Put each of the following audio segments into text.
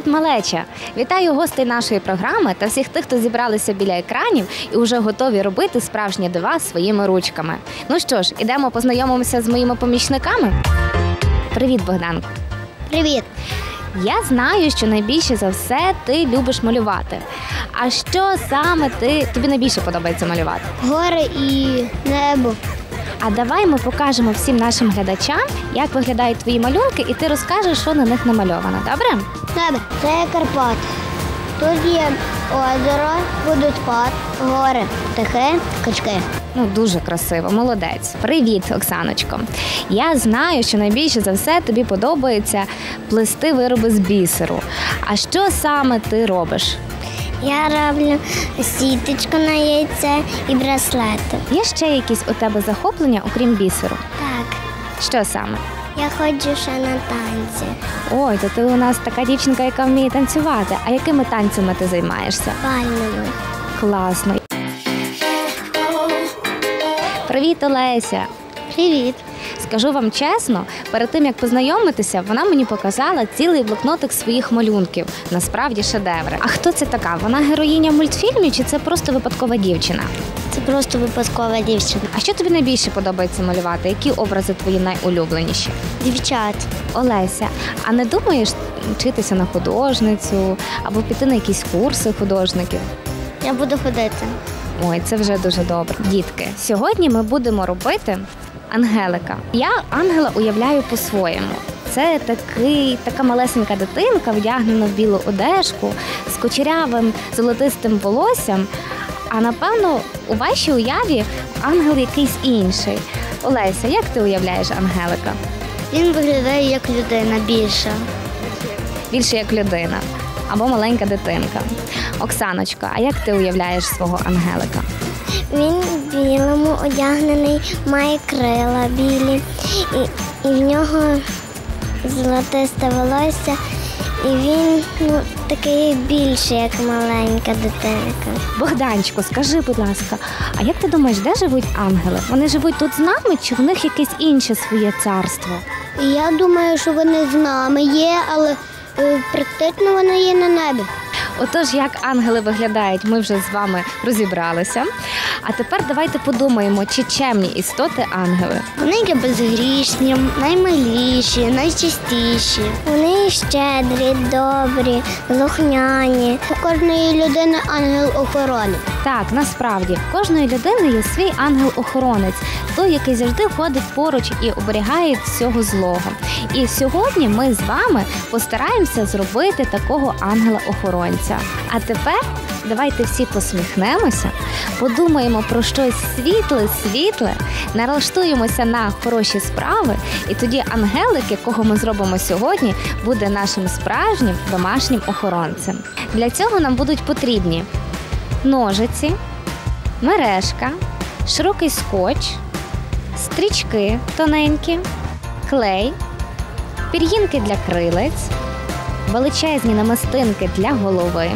Привіт, малеча! Вітаю гостей нашої програми та всіх тих, хто зібралися біля екранів і вже готові робити справжні дива своїми ручками. Ну що ж, ідемо познайомимося з моїми помічниками. Привіт, Богданко. Привіт! Я знаю, що найбільше за все ти любиш малювати. А що саме ти тобі найбільше подобається малювати? Гори і небо. А давай ми покажемо всім нашим глядачам, як виглядають твої малюнки, і ти розкажеш, що на них намальовано. Добре? Небо. Це Карпат. Тут є озеро, водоспад, гори, птахи, качки. Ну, дуже красиво, молодець. Привіт, Оксаночко. Я знаю, що найбільше за все тобі подобається плести вироби з бісеру. А що саме ти робиш? Я роблю сіточку на яйце і браслети. Є ще якісь у тебе захоплення, окрім бісеру? Так, Що саме? я ходжу ще на танці. Ой, то ти у нас така дівчинка, яка вміє танцювати. А якими танцями ти займаєшся? Бальними. Класно. Привіт, Олеся. Привіт. Скажу вам чесно, перед тим як познайомитися, вона мені показала цілий блокнотик своїх малюнків. Насправді шедеври. А хто це така? Вона героїня мультфільмів чи це просто випадкова дівчина? Це просто випадкова дівчина. А що тобі найбільше подобається малювати? Які образи твої найулюбленіші? Дівчат. Олеся, а не думаєш вчитися на художницю або піти на якісь курси художників? Я буду ходити. Ой, це вже дуже добре. Дітки, сьогодні ми будемо робити ангелика. Я ангела уявляю по-своєму. Це такий, така малесенька дитинка, вдягнена в білу одежку з кучерявим золотистим волоссям. А напевно, у вашій уяві ангел якийсь інший. Олеся, як ти уявляєш ангелика? Він виглядає як людина більша. Більше як людина або маленька дитинка. Оксаночка, а як ти уявляєш свого ангелика? Він в білому одягнений, має крила білі, і, і в нього золотисте волосся, і він ну, такий більший, як маленька дитинка. Богданчику, скажи, будь ласка, а як ти думаєш, де живуть ангели? Вони живуть тут з нами чи в них якесь інше своє царство? Я думаю, що вони з нами є, але е, практично вони є на небі. Отож, як ангели виглядають, ми вже з вами розібралися. А тепер давайте подумаємо, чи чемні істоти ангели. Вони є безгрішні, наймиліші, найчистіші. Вони щедрі, добрі, слухняні. У кожної людини ангел-охоронець. Так, насправді в кожної людини є свій ангел-охоронець, той, який завжди ходить поруч і оберігає всього злого. І сьогодні ми з вами постараємося зробити такого ангела-охоронця. А тепер давайте всі посміхнемося, подумаємо про щось світле, світле, налаштуємося на хороші справи, і тоді ангелик, якого ми зробимо сьогодні, буде нашим справжнім домашнім охоронцем. Для цього нам будуть потрібні ножиці, мережка, широкий скотч, стрічки тоненькі, клей, пір'їнки для крилець, величезні намистинки для голови,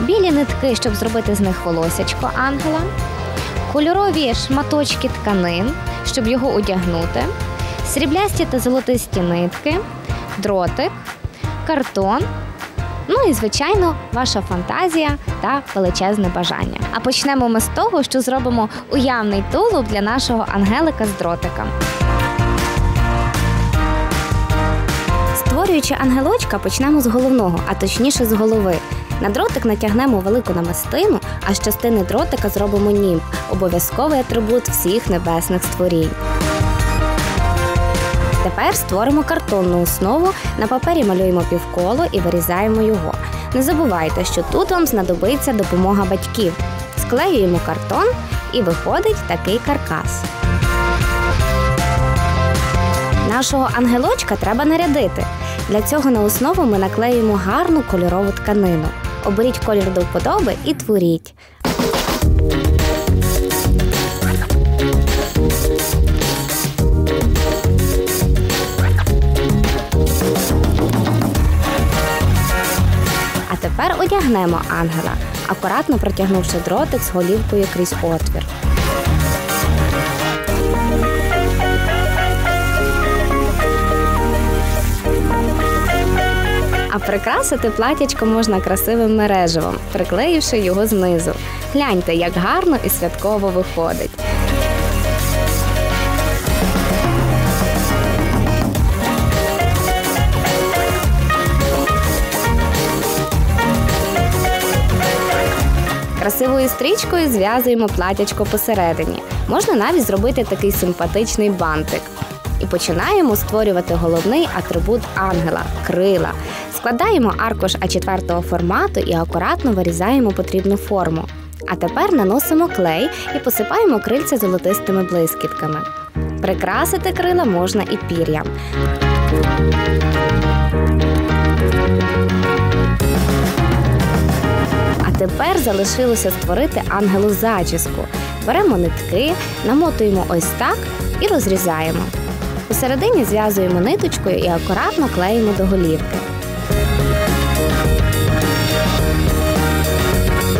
білі нитки, щоб зробити з них волосячко ангела, кольорові шматочки тканин, щоб його одягнути, сріблясті та золотисті нитки, дротик, картон. Ну і звичайно, ваша фантазія та величезне бажання. А почнемо ми з того, що зробимо уявний тулуб для нашого ангелика з дротика. Створюючи ангелочка, почнемо з головного, а точніше з голови. На дротик натягнемо велику намистину, а з частини дротика зробимо німб – обов'язковий атрибут всіх небесних створінь. Тепер створимо картонну основу, на папері малюємо півколо і вирізаємо його. Не забувайте, що тут вам знадобиться допомога батьків. Склеюємо картон і виходить такий каркас. Нашого ангелочка треба нарядити. Для цього на основу ми наклеїмо гарну кольорову тканину. Оберіть колір до вподоби і творіть. А тепер одягнемо ангела, акуратно протягнувши дротик з голівкою крізь отвір. А прикрасити платячко можна красивим мереживом, приклеївши його знизу. Гляньте, як гарно і святково виходить. Красивою стрічкою зв'язуємо платячко посередині. Можна навіть зробити такий симпатичний бантик. І починаємо створювати головний атрибут ангела крила. Складаємо аркуш А4 формату і акуратно вирізаємо потрібну форму. А тепер наносимо клей і посипаємо крильця золотистими блискітками. Прикрасити крила можна і пір'ям. А тепер залишилося створити ангелу зачіску. Беремо нитки, намотуємо ось так і розрізаємо. Посередині зв'язуємо ниточкою і акуратно клеїмо до голівки.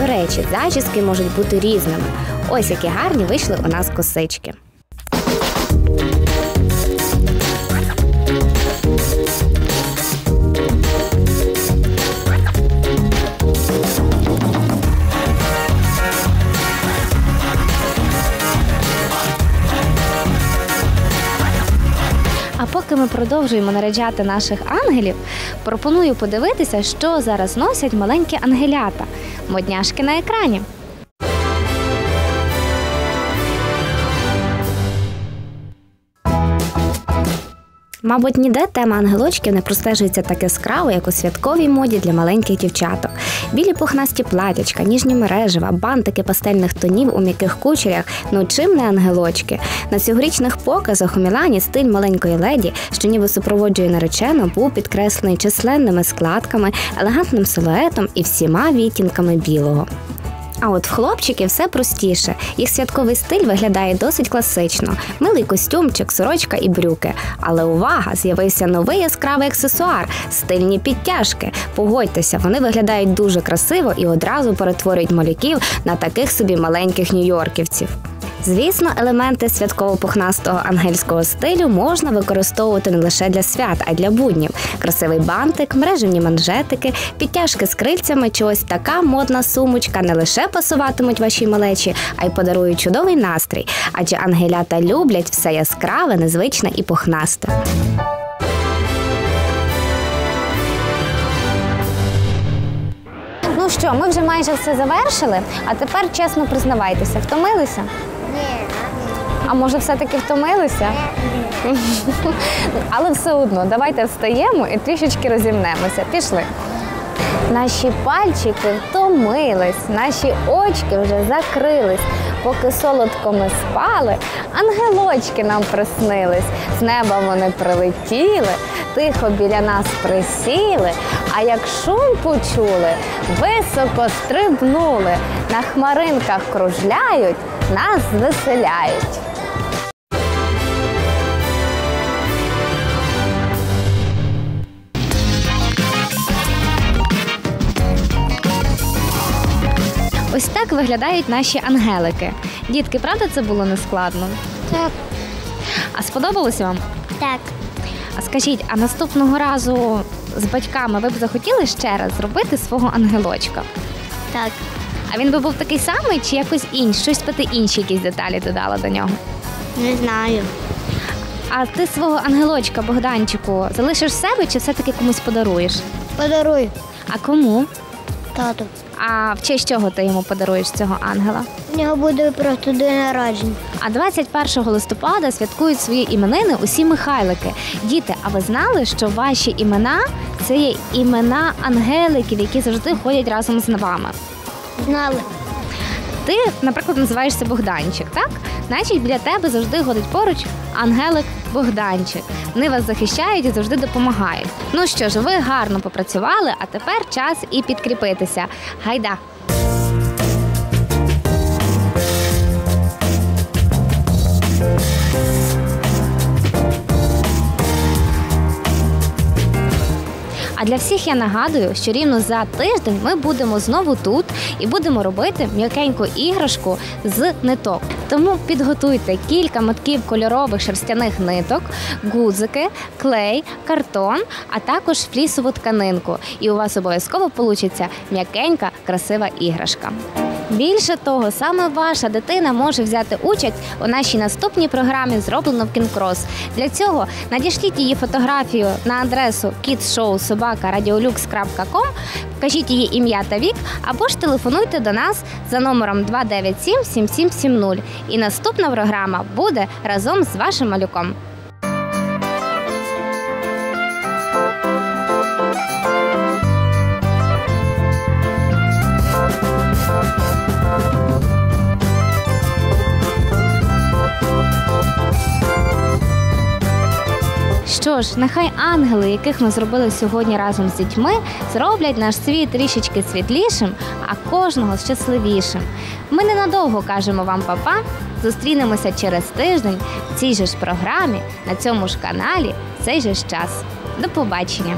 До речі, зачіски можуть бути різними. Ось які гарні вийшли у нас косички. Продовжуємо наряджати наших ангелів, пропоную подивитися, що зараз носять маленькі ангелята. Модняшки на екрані. Мабуть, ніде тема ангелочків не прослежується так яскраво, як у святковій моді для маленьких дівчаток. Білі пухнасті платячка, ніжні мережева, бантики пастельних тонів у м'яких кучерях. Ну чим не ангелочки? На цьогорічних показах у Мілані стиль маленької леді, що ніби супроводжує наречену, був підкреслений численними складками, елегантним силуетом і всіма відтінками білого. А от в хлопчиків все простіше. Їх святковий стиль виглядає досить класично: милий костюмчик, сорочка і брюки. Але увага! З'явився новий яскравий аксесуар, стильні підтяжки. Погодьтеся, вони виглядають дуже красиво і одразу перетворюють малюків на таких собі маленьких нью-йорківців. Звісно, елементи святково-пухнастого ангельського стилю можна використовувати не лише для свят, а й для буднів. Красивий бантик, мережевні манжетики, підтяжки з крильцями чи ось така модна сумочка не лише пасуватимуть вашій малечі, а й подарують чудовий настрій. Адже ангелята люблять все яскраве, незвичне і пухнасте. Ну що, ми вже майже все завершили, а тепер чесно признавайтеся, втомилися? А може, все-таки втомилися? Але все одно, давайте встаємо і трішечки розімнемося. Пішли. Наші пальчики втомились, наші очки вже закрились. Поки солодко ми спали, ангелочки нам приснились. З неба вони прилетіли, тихо біля нас присіли, а як шум почули, високо стрибнули, на хмаринках кружляють, нас звеселяють. Виглядають наші ангелики. Дітки, правда, це було нескладно? Так. А сподобалося вам? Так. А скажіть, а наступного разу з батьками ви б захотіли ще раз зробити свого ангелочка? Так. А він би був такий самий чи якось інш, щось би ти інші якісь деталі додала до нього? Не знаю. А ти свого ангелочка Богданчику залишиш в себе чи все-таки комусь подаруєш? Подаруй. А кому? Тату. А в честь чого ти йому подаруєш цього ангела? У нього буде просто день народження. А 21 листопада святкують свої іменини усі Михайлики. Діти, а ви знали, що ваші імена це є імена ангеликів, які завжди ходять разом з вами? Знали. Ти, наприклад, називаєшся Богданчик, так? Значить, біля тебе завжди ходить поруч ангелик Богданчик. Вони вас захищають і завжди допомагають. Ну що ж, ви гарно попрацювали, а тепер час і підкріпитися. Гайда! А для всіх я нагадую, що рівно за тиждень ми будемо знову тут і будемо робити м'якеньку іграшку з ниток. Тому підготуйте кілька мотків кольорових шерстяних ниток, гудзики, клей, картон, а також флісову тканинку. І у вас обов'язково получиться м'якенька, красива іграшка. Більше того, саме ваша дитина може взяти участь у нашій наступній програмі зроблено в Кінкрос. Для цього надішліть її фотографію на адресу kidsshowsobaka.radiolux.com, вкажіть її ім'я та вік, або ж телефонуйте до нас за номером 297 7770. І наступна програма буде разом з вашим малюком. Що ж, нехай ангели, яких ми зробили сьогодні разом з дітьми, зроблять наш світ трішечки світлішим, а кожного щасливішим. Ми ненадовго кажемо вам папа. Зустрінемося через тиждень в цій же ж програмі, на цьому ж каналі, в цей же ж час. До побачення!